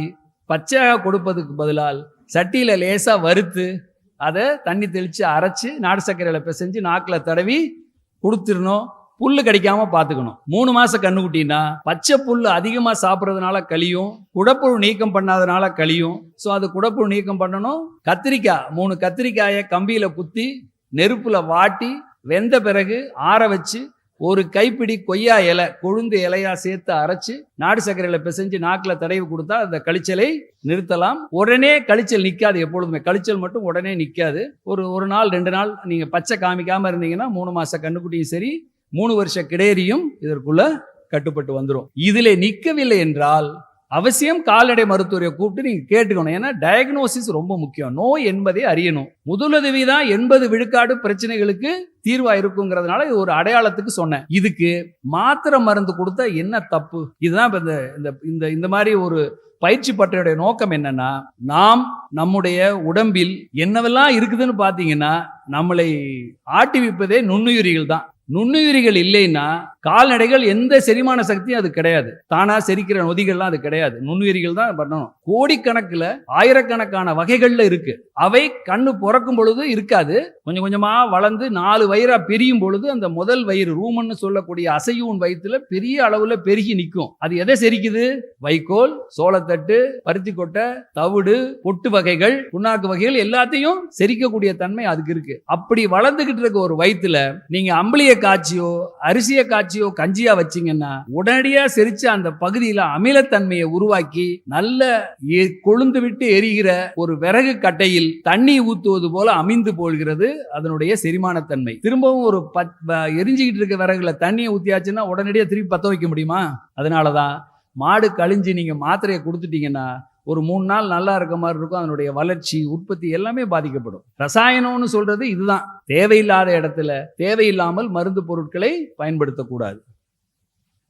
C: பச்சையாக கொடுப்பதுக்கு பதிலால் சட்டியில லேசா வறுத்து அதை தண்ணி தெளிச்சு அரைச்சு நாடு சர்க்கரையில் பிசைஞ்சு நாக்கில் தடவி கொடுத்துடணும். புல்லு கிடைக்காம பார்த்துக்கணும் மூணு மாசம் கண்ணுக்குட்டின்னா பச்சை புல்லு அதிகமா சாப்பிட்றதுனால கழியும் குடப்புழு நீக்கம் பண்ணாதனால கழியும். ஸோ அது குடப்புழு நீக்கம் பண்ணணும். கத்திரிக்காய் மூணு கத்திரிக்காயை கம்பியில குத்தி நெருப்புல வாட்டி வெந்த பிறகு ஆற வச்சு ஒரு கைப்பிடி கொய்யா இலை கொழுந்து இலையா சேர்த்து அரைச்சு நாடு சர்க்கரையில பிசைஞ்சு நாக்கில் தடவி கொடுத்தா அந்த கழிச்சலை நிறுத்தலாம். உடனே கழிச்சல் நிற்காது எப்பொழுதுமே. கழிச்சல் மட்டும் உடனே நிற்காது ஒரு ஒரு நாள் ரெண்டு நாள் நீங்கள் பச்சை காமிக்காமல் இருந்தீங்கன்னா மூணு மாச கண்ணுக்குட்டியும் சரி மூணு வருஷ கிடேரியும் இதற்குள்ள கட்டுப்பட்டு வந்துடும் இதுல நிற்கவில்லை என்றால் அவசியம் கால்நடை மருத்துவரை கூப்பிட்டு நீங்க கேட்டுக்கணும். ஏன்னா டயக்னோசிஸ் ரொம்ப முக்கியம். நோய் என்பதை அறியணும். முதலுதவி தான் எண்பது விழுக்காடு பிரச்சனைகளுக்கு தீர்வா இருக்குங்கிறதுனால இது ஒரு அடையாளத்துக்கு சொன்னேன். இதுக்கு மாத்திரை மருந்து கொடுத்தா என்ன தப்பு? இதுதான் இப்போ இந்த இந்த இந்த இந்த மாதிரி ஒரு பயிற்சி பட்டறையுடைய நோக்கம் என்னன்னா நாம் நம்முடைய உடம்பில் என்னவெல்லாம் இருக்குதுன்னு பார்த்தீங்கன்னா நம்மளை ஆட்டிவிப்பதே நுண்ணுயிரிகள் தான். நுண்ணுயிரிகள் இல்லைன்னா கால்நடைகள் எந்த செரிமான சக்தியும் அது கிடையாது. தானா செரிக்கிற நொதிகள்லாம் அது கிடையாது. நுண்ணுயிரிகள் தான் பண்ணணும். கோடிக்கணக்கில் ஆயிரக்கணக்கான வகைகள்ல இருக்கு. அவை கண்ணு பிறக்கும் பொழுது இருக்காது. கொஞ்சம் கொஞ்சமா வளர்ந்து நாலு வயிறா பெரியும் பொழுது அந்த முதல் வயிறு ரூமன்னு சொல்லக்கூடிய அசையூன் வயிற்றுல பெரிய அளவுல பெருகி நிற்கும் அது எதை செரிக்குது? வைக்கோல் சோளத்தட்டு பருத்தி கொட்டை தவிடு பொட்டு வகைகள் புண்ணாக்கு வகைகள் எல்லாத்தையும் செரிக்கக்கூடிய தன்மை அதுக்கு இருக்கு. அப்படி வளர்ந்துகிட்டு இருக்க ஒரு வயிற்றுல நீங்க அம்பளிய காய்ச்சியோ அரிசிய காய்ச்சியோ கஞ்சியா வச்சீங்கன்னா உடனடியா செரிச்ச அந்த பகுதியில அமிலத்தன்மையை உருவாக்கி நல்ல கொழுந்து விட்டு எரிகிற ஒரு விறகு கட்டையில் தண்ணி ஊத்துவது போல அமைந்து போகிறது அதனுடைய செரிமானத்தன்மை. திரும்பவும் ஒரு பத் எரிஞ்சுக்கிட்டு இருக்க விறகுல தண்ணியை ஊத்தியாச்சுன்னா உடனடியாக திருப்பி பத்த வைக்க முடியுமா? அதனாலதான் மாடு கழிஞ்சு நீங்க மாத்திரையை கொடுத்துட்டீங்கன்னா ஒரு மூணு நாள் நல்லா இருக்க மாதிரி இருக்கும் அதனுடைய வளர்ச்சி உற்பத்தி எல்லாமே பாதிக்கப்படும். ரசாயனம்னு சொல்றது இதுதான். தேவையில்லாத இடத்துல தேவையில்லாமல் மருந்து பொருட்களை பயன்படுத்தக்கூடாது.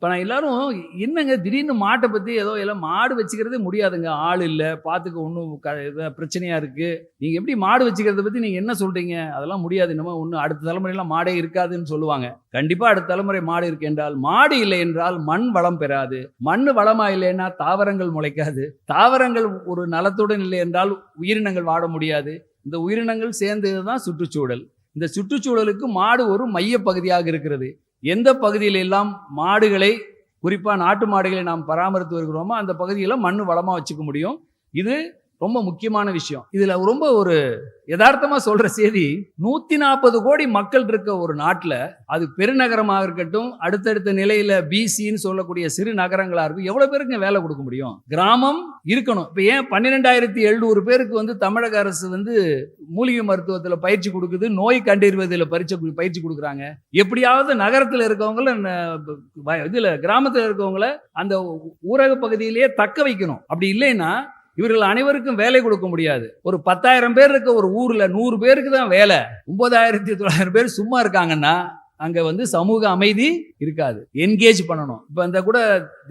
C: இப்போ நான் எல்லாரும் என்னங்க திடீர்னு மாட்டை பற்றி ஏதோ எல்லாம் மாடு வச்சுக்கிறதே முடியாதுங்க. ஆள் இல்லை பார்த்துக்க ஒன்றும் க பிரச்சனையாக இருக்குது நீங்கள் எப்படி மாடு வச்சுக்கிறத பற்றி நீங்கள் என்ன சொல்கிறீங்க அதெல்லாம் முடியாது. இன்னமும் ஒன்றும் அடுத்த தலைமுறையெல்லாம் மாடே இருக்காதுன்னு சொல்லுவாங்க. கண்டிப்பாக அடுத்த தலைமுறை மாடு இருக்கு என்றால் மாடு இல்லை என்றால் மண் வளம் பெறாது. மண் வளமாக இல்லைன்னா தாவரங்கள் முளைக்காது. தாவரங்கள் ஒரு நலத்துடன் இல்லை என்றால் உயிரினங்கள் வாழ முடியாது. இந்த உயிரினங்கள் சேர்ந்தது தான் சுற்றுச்சூழல். இந்த சுற்றுச்சூழலுக்கு மாடு ஒரு மைய பகுதியாக இருக்கிறது. எந்த பகுதியில் எல்லாம் மாடுகளை குறிப்பாக நாட்டு மாடுகளை நாம் பராமரித்து வருகிறோமோ அந்த பகுதியில் மண் வளமாக வச்சுக்க முடியும். இது ரொம்ப முக்கியமான விஷயம். இதில் ரொம்ப ஒரு யதார்த்தமா சொல்கிற செய்தி நூற்றி நாற்பது கோடி மக்கள் இருக்க ஒரு நாட்டில் அது பெருநகரமாக இருக்கட்டும் அடுத்தடுத்த நிலையில் பிசின்னு சொல்லக்கூடிய சிறு நகரங்களாக இருக்கும் எவ்வளோ பேருக்கு வேலை கொடுக்க முடியும்? கிராமம் இருக்கணும். இப்போ ஏன் பன்னிரெண்டாயிரத்தி எழுநூறு பேருக்கு வந்து தமிழக அரசு வந்து மூலிகை மருத்துவத்தில் பயிற்சி கொடுக்குது நோய் கண்டறிவதில் பயிற்சி பயிற்சி கொடுக்குறாங்க. எப்படியாவது நகரத்தில் இருக்கவங்கள இதில் கிராமத்தில் இருக்கவங்கள அந்த ஊரக பகுதியிலேயே தக்க வைக்கணும். அப்படி இல்லைன்னா இவர்கள் அனைவருக்கும் வேலை கொடுக்க முடியாது. ஒரு பத்தாயிரம் பேர் இருக்க ஒரு ஊரில் நூறு பேருக்கு தான் வேலை. ஒன்பதாயிரத்தி தொள்ளாயிரம் பேர் சும்மா இருக்காங்கன்னா அங்கே வந்து சமூக அமைதி இருக்காது. என்கேஜ் பண்ணணும். இப்போ அந்த கூட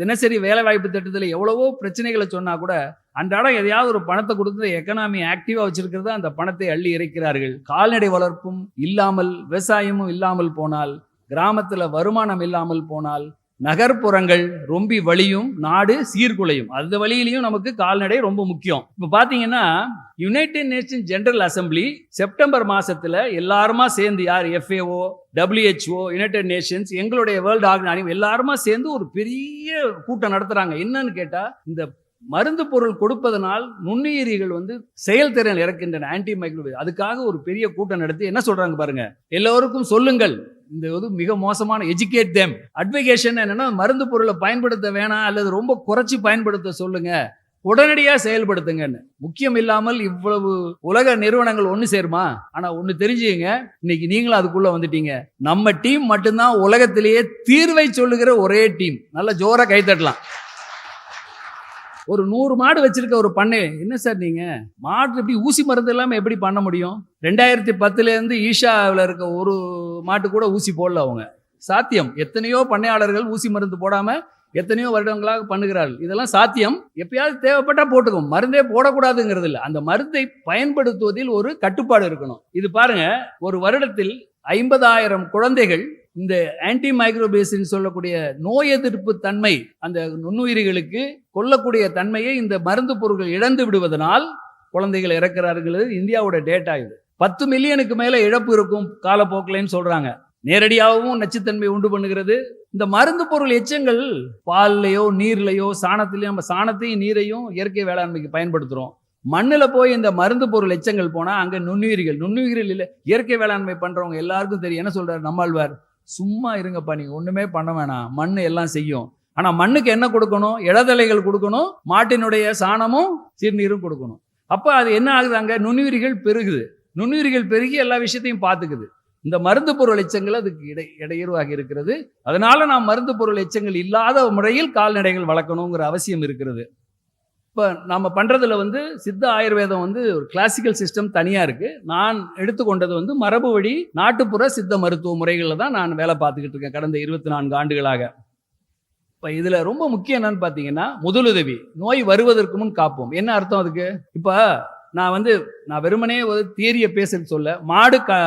C: தினசரி வேலை வாய்ப்பு திட்டத்தில் எவ்வளவோ பிரச்சனைகளை சொன்னால் கூட அன்றாடம் எதையாவது ஒரு பணத்தை கொடுத்து எக்கனாமி ஆக்டிவா வச்சிருக்கிறது அந்த பணத்தை அள்ளி இறைக்கிறார்கள். கால்நடை வளர்ப்பும் இல்லாமல் விவசாயமும் இல்லாமல் போனால் கிராமத்தில் வருமானம் இல்லாமல் போனால் நகர்ப்புறங்கள் ரொம்ப வழியும் நாடு சீர்குலையும். அந்த வழியிலையும் நமக்கு கால்நடை ரொம்ப முக்கியம். இப்போ பார்த்தீங்கன்னா United Nation General Assembly September மாசத்துல எல்லாருமா சேர்ந்து யார்? எஃப்ஏஓ டபிள்யூஹெச்ஓ யுனைடெட் நேஷன்ஸ் எங்களுடைய வேர்ல்டு ஆர்கனைசேஷன் எல்லாருமா சேர்ந்து ஒரு பெரிய கூட்டம் நடத்துறாங்க. என்னன்னு கேட்டால் இந்த மருந்து பொருள் கொடுப்பதனால் நுண்ணுயிரிகள் வந்து செயல்திறன் இறக்கின்றன ஆன்டி மைக்ரோவேவ் அதுக்காக ஒரு பெரிய கூட்டம் நடத்தி என்ன சொல்றாங்க பாருங்க? எல்லோருக்கும் சொல்லுங்கள். இந்த இது மிக மோசமான எஜுகேட் தேம் அட்வகேஷன் என்னன்னா மருந்து பொருளை பயன்படுத்த வேணாம் அல்லது ரொம்ப குறைச்சி பயன்படுத்த சொல்லுங்க. உடனடியாக செயல்படுத்துங்கன்னு. முக்கியம் இல்லாமல் இவ்வளவு உலக நிறுவனங்கள் ஒன்று சேருமா? ஆனால் ஒன்று தெரிஞ்சுங்க. இன்னைக்கு நீங்களும் அதுக்குள்ள வந்துட்டீங்க. நம்ம டீம் மட்டும்தான் உலகத்திலேயே தீர்வை சொல்லுகிற ஒரே டீம் நல்லா ஜோராக கைத்தட்டலாம் ஒரு நூறு மாடு வச்சிருக்க ஒரு பண்ணை. என்ன சார் நீங்க? மாடு எப்படி ஊசி மருந்து இல்லாமல் எப்படி பண்ண முடியும்? ரெண்டாயிரத்தி பத்துலேருந்து ஈஷாவில் இருக்க ஒரு மாட்டு கூட ஊசி போடல அவங்க. சாத்தியம். எத்தனையோ பண்ணையாளர்கள் ஊசி மருந்து போடாம எத்தனையோ வருடங்களாக பண்ணுகிறார்கள். இதெல்லாம் சாத்தியம். எப்பயாவது தேவைப்பட்டா போட்டுக்கும். மருந்தே போடக்கூடாதுங்கிறது இல்லை. அந்த மருந்தை பயன்படுத்துவதில் ஒரு கட்டுப்பாடு இருக்கணும். இது பாருங்க ஒரு வருடத்தில் ஐம்பதாயிரம் குழந்தைகள் இந்த ஆன்டி மைக்ரோபேசின் சொல்லக்கூடிய நோய் எதிர்ப்பு தன்மை அந்த நுண்ணுயிரிகளுக்கு கொல்லக்கூடிய தன்மையை இந்த மருந்து பொருட்கள் இழந்து விடுவதனால் குழந்தைகள் இறக்கிறார்கள். இந்தியாவோட டேட்டா இது. பத்து மில்லியனுக்கு மேல இழப்பு இருக்கும் காலப்போக்கிலேன்னு சொல்றாங்க. நேரடியாகவும் நச்சுத்தன்மை உண்டு பண்ணுகிறது. இந்த மருந்து பொருள் எச்சங்கள் பால்லையோ நீர்லையோ சாணத்திலையோ நம்ம சாணத்தையும் நீரையும் இயற்கை வேளாண்மைக்கு பயன்படுத்துகிறோம் மண்ணில் போய் இந்த மருந்து பொருள் எச்சங்கள் போனால் அங்கே நுண்ணுயிரிகள் நுண்ணுயிரிகள் இல்லை இயற்கை வேளாண்மை பண்ணுறவங்க எல்லாருக்கும் தெரியும். என்ன சொல்கிறார் நம்மாழ்வார்? சும்மா இருங்கப்பா நீங்கள் ஒன்றுமே பண்ண வேணாம். மண் எல்லாம் செய்யும். ஆனால் மண்ணுக்கு என்ன கொடுக்கணும்? இடதலைகள் கொடுக்கணும் மாட்டினுடைய சாணமும் சிறுநீரும் கொடுக்கணும். அப்போ அது என்ன ஆகுது அங்கே? நுண்ணுயிரிகள் பெருகுது. நுண்ணுயிரிகள் பெருகி எல்லா விஷயத்தையும் பார்த்துக்குது. இந்த மருந்து பொருள் எச்சங்கள் அதுக்கு இடை இடையூறாக இருக்கிறது. அதனால நாம் மருந்து பொருள் எச்சங்கள் இல்லாத முறையில் கால்நடைகள் வளர்க்கணுங்கிற அவசியம் இருக்கிறது. இப்போ நம்ம பண்ணுறதுல வந்து சித்த ஆயுர்வேதம் வந்து ஒரு கிளாசிக்கல் சிஸ்டம் தனியாக இருக்குது நான் எடுத்துக்கொண்டது வந்து மரபு வழி நாட்டுப்புற சித்த மருத்துவ முறைகளில் தான் நான் வேலை பார்த்துக்கிட்டு இருக்கேன் கடந்த இருபத்தி நான்கு ஆண்டுகளாக. இப்போ இதில் ரொம்ப முக்கியம் என்னன்னு பார்த்தீங்கன்னா முதலுதவி. நோய் வருவதற்கு முன் காப்போம். என்ன அர்த்தம் அதுக்கு? இப்போ நான் வந்து நான் வெறுமனே ஒரு தியரியை பேசுறது சொல்ல மாடு க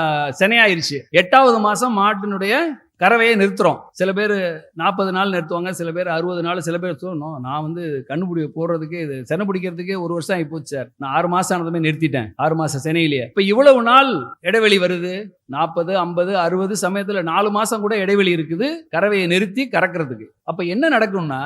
C: சினையாயிருச்சு. எட்டாவது மாதம் மாட்டினுடைய கறவையை நிறுத்துறோம். சில பேர் நாற்பது நாள் நிறுத்துவாங்க சில பேர் அறுபது நாள் சில பேர் சொல்லணும் நான் வந்து கண்ணுபிடி போடுறதுக்கு இது செனை பிடிக்கிறதுக்கே ஒரு வருஷம் ஆகி போச்சு சார். நான் ஆறு மாதம் ஆனதுமே நிறுத்திட்டேன். ஆறு மாதம் சென்னையிலேயே. இப்போ இவ்வளவு நாள் இடைவெளி வருது. நாற்பது ஐம்பது அறுபது சமயத்தில் நாலு மாதம் கூட இடைவெளி இருக்குது. கறவையை நிறுத்தி கறக்கிறதுக்கு. அப்போ என்ன நடக்கும்னா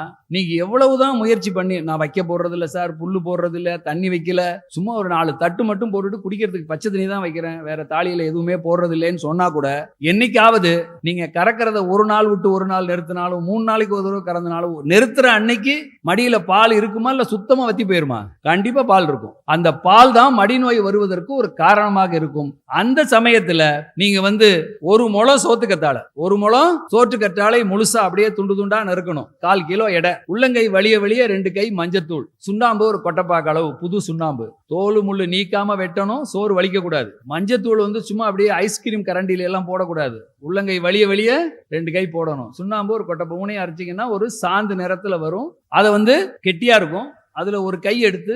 C: எவ்வளவு எவ்வளவுதான் முயற்சி பண்ணி நான் வைக்க போடுறது இல்லை சார் புல் போடுறது இல்லை தண்ணி வைக்கல. சும்மா ஒரு நாலு தட்டு மட்டும் போட்டுட்டு குடிக்கிறதுக்கு பச்சை தண்ணி தான் வைக்கிறேன். வேற தாலியில் எதுவுமே போடுறது இல்லைன்னு சொன்னால் கூட என்னைக்காவது நீங்கள் கறக்கிறத ஒரு நாள் விட்டு ஒரு நாள் நிறுத்தினாலும் மூணு நாளைக்கு ஒரு தடவை கறந்தனாலும் நிறுத்துற அன்னைக்கு மடியில பால் இருக்குமா இல்ல சுத்தமா வத்தி போயிருமா? கண்டிப்பா பால் இருக்கும். அந்த பால் தான் மடி நோய் வருவதற்கு ஒரு காரணமாக இருக்கும். அந்த சமயத்துல நீங்க வந்து ஒரு முளம் கத்தால ஒரு முளம் சோற்றுக்கற்றாழை முழுசா அப்படியே துண்டு துண்டா நறுக்கணும். கால் கிலோ எடை உள்ளங்கை வலிய வழிய ரெண்டு கை மஞ்சத்தூள் சுண்ணாம்பு ஒரு கொட்டைப்பாக்கு அளவு புது சுண்ணாம்பு. தோல் முள்ளு நீக்காம வெட்டணும் சோறு வலிக்க கூடாது மஞ்சத்தூள் வந்து சும்மா அப்படியே ஐஸ்கிரீம் கரண்டியில எல்லாம் போடக்கூடாது. உள்ளங்கை வழிய வழிய ரெண்டு கை போடணும். சுண்ணாம்பு ஒரு கொட்டை பூனையும் அரைச்சிங்கன்னா ஒரு சாந்து நிறத்தில் வரும். அதை வந்து கெட்டியாக இருக்கும். அதில் ஒரு கை எடுத்து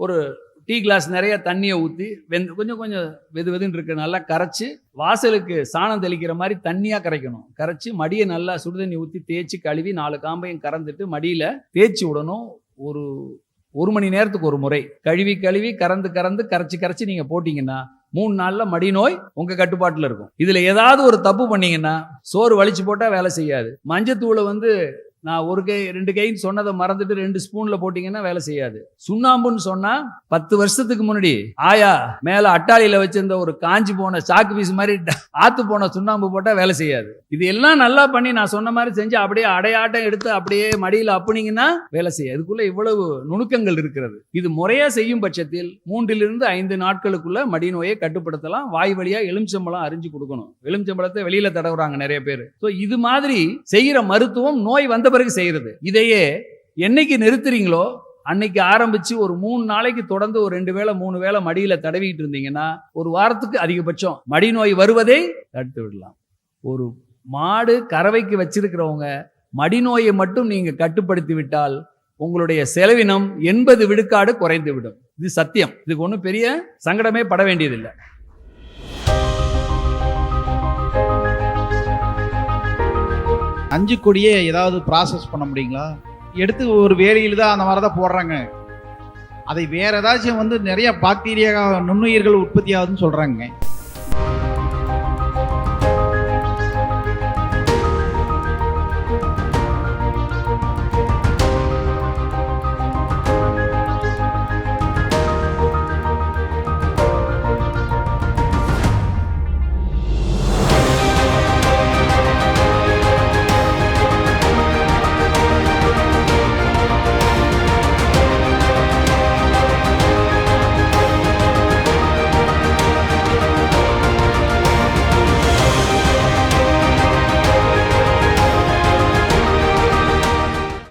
C: ஒரு டீ கிளாஸ் நிறைய தண்ணியை ஊற்றி வெந்து கொஞ்சம் கொஞ்சம் வெது வெதுன்னு இருக்கு. நல்லா கரைச்சி வாசலுக்கு சாணம் தெளிக்கிற மாதிரி தண்ணியாக கரைக்கணும். கரைச்சி மடியை நல்லா சுடுதண்ணி ஊற்றி தேய்ச்சி கழுவி நாலு காம்பையும் கறந்துட்டு மடியில் தேய்ச்சி விடணும். ஒரு ஒரு மணி நேரத்துக்கு ஒரு முறை. கழுவி கழுவி கறந்து கறந்து கரைச்சி கரைச்சி நீங்கள் போட்டிங்கன்னா மூணு நாளில் மடி நோய் உங்கள் கட்டுப்பாட்டில் இருக்கும். இதில் ஏதாவது ஒரு தப்பு பண்ணீங்கன்னா சோறு வலிச்சு போட்டால் வேலை செய்யாது. மஞ்சத்தூளை வந்து நான் ஒரு கை ரெண்டு கைன்னு சொன்னதை மறந்துட்டு ரெண்டு ஸ்பூன்ல போட்டீங்கன்னா வேலை செய்யாது. சுண்ணாம்புன்னு சொன்னா பத்து வருஷத்துக்கு முன்னாடி ஆயா மேல அட்டாளியில வச்சிருந்த ஒரு காஞ்சி போன சாக்கு பீஸ் மாதிரி ட- ஆத்து போன சுண்ணாம்பு போட்டா வேலை செய்யாது. இது எல்லாம் நல்லா பண்ணி நான் சொன்ன மாதிரி செஞ்சு அப்படியே அடையாட்டம் எடுத்து அப்படியே மடியில அப்புனீங்கன்னா வேலை செய்யாது. இதுக்குள்ள இவ்வளவு நுணுக்கங்கள் இருக்கிறது. இது முறையா செய்யும் பட்சத்தில் மூன்றிலிருந்து ஐந்து நாட்களுக்குள்ள மடி நோயை கட்டுப்படுத்தலாம். வாய் வழியா எலுமிச்சம்பழம் அரிஞ்சு கொடுக்கணும். எலுமிச்சம்பழத்தை வெளியில தடவுறாங்க நிறைய பேர். ஸோ இது மாதிரி செய்யற மருத்துவம் நோய் வந்த பிறகு செய்யறது. இதையே என்னைக்கு நிறுத்துறீங்களோ அன்னைக்கு ஆரம்பிச்சு ஒரு மூணு நாளைக்கு தொடர்ந்து ஒரு ரெண்டு வேளை மூணு வேளை மடியில தடவிட்டு இருந்தீங்கன்னா ஒரு வாரத்துக்கு அதிகபட்சம் மடி நோய் வருவதை தடுத்து விடலாம். ஒரு மாடு கறவைக்கு வச்சிருக்கிறவங்க மடிநோயை மட்டும் நீங்க கட்டுப்படுத்தி விட்டால் உங்களுடைய செலவினம் எண்பது விழுக்காடு குறைந்து விடும். இது சத்தியம். இதுக்கு ஒன்றும் பெரிய சங்கடமே பட வேண்டியதில்லை.
F: அஞ்சு கொடியே ஏதாவது ப்ராசஸ் பண்ண முடியுங்களா? எடுத்து ஒரு வேலையில் தான் அந்த மாதிரி தான் போடுறாங்க. அதை வேற ஏதாச்சும் வந்து நிறைய பாக்டீரியா நுண்ணுயிர்கள் உற்பத்தி ஆகுதுன்னு சொல்றாங்க.